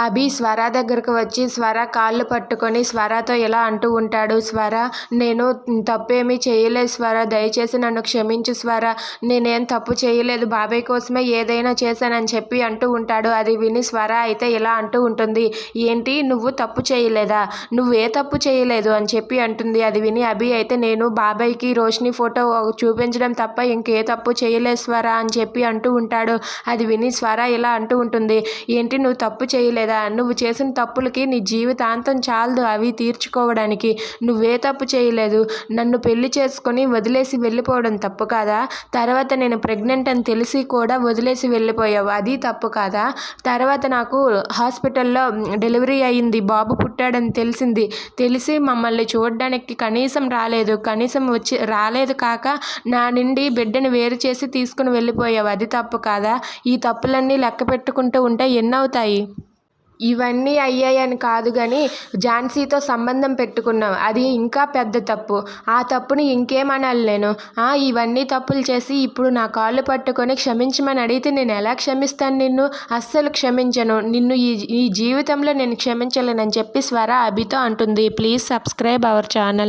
అభి స్వర దగ్గరకు వచ్చి స్వర కాళ్ళు పట్టుకొని స్వరతో ఇలా అంటూ ఉంటాడు? స్వర నేను తప్పేమీ చేయలేదు స్వర దయచేసి నన్ను క్షమించు స్వర నేనేం తప్పు చేయలేదు బాబాయ్ కోసమే ఏదైనా చేశానని చెప్పి అంటూ ఉంటాడు. అది విని స్వర అయితే ఇలా అంటూ ఉంటుంది? ఏంటి? నువ్వు తప్పు చేయలేదా? నువ్వే తప్పు చేయలేదు అని చెప్పి అంటుంది. అది విని అభి అయితే నేను బాబాయ్కి రోషిని ఫోటో చూపించడం తప్ప ఇంకే తప్పు చేయలేదు స్వర అని చెప్పి అంటూ ఉంటాడు. అది విని స్వర ఇలా అంటూ ఉంటుంది? ఏంటి? నువ్వు తప్పు చేయలేదా? నువ్వు చేసిన తప్పులకి నీ జీవితాంతం చాలదు అవి తీర్చుకోవడానికి. నువ్వే తప్పు చేయలేదు. నన్ను పెళ్ళి చేసుకొని వదిలేసి వెళ్ళిపోవడం తప్పు కాదా? తర్వాత నేను ప్రెగ్నెంట్ అని తెలిసి కూడా వదిలేసి వెళ్ళిపోయావు. అది తప్పు కాదా? తర్వాత నాకు హాస్పిటల్లో డెలివరీ అయింది. బాబు పుట్టాడని తెలిసింది. తెలిసి మమ్మల్ని చూడడానికి కనీసం రాలేదు. కనీసం వచ్చి రాలేదు కాక నా నుండి బిడ్డను వేరు చేసి తీసుకుని వెళ్ళిపోయావు. అది తప్పు కాదా? ఈ తప్పులన్నీ లెక్క పెట్టుకుంటూ ఉంటే ఎన్నవుతాయి? ఇవన్నీ అయ్యాయని కాదు కానీ ఝాన్సీతో సంబంధం పెట్టుకున్నావు. అది ఇంకా పెద్ద తప్పు. ఆ తప్పుని ఇంకేమనాలి నేను? ఇవన్నీ తప్పులు చేసి ఇప్పుడు నా కాళ్ళు పట్టుకొని క్షమించమని అడిగితే నేను ఎలా క్షమిస్తాను నిన్ను? అస్సలు క్షమించను. నిన్ను ఈ ఈ జీవితంలో నేను క్షమించలేనని చెప్పి స్వర అభితో అంటుంది. Please subscribe our channel.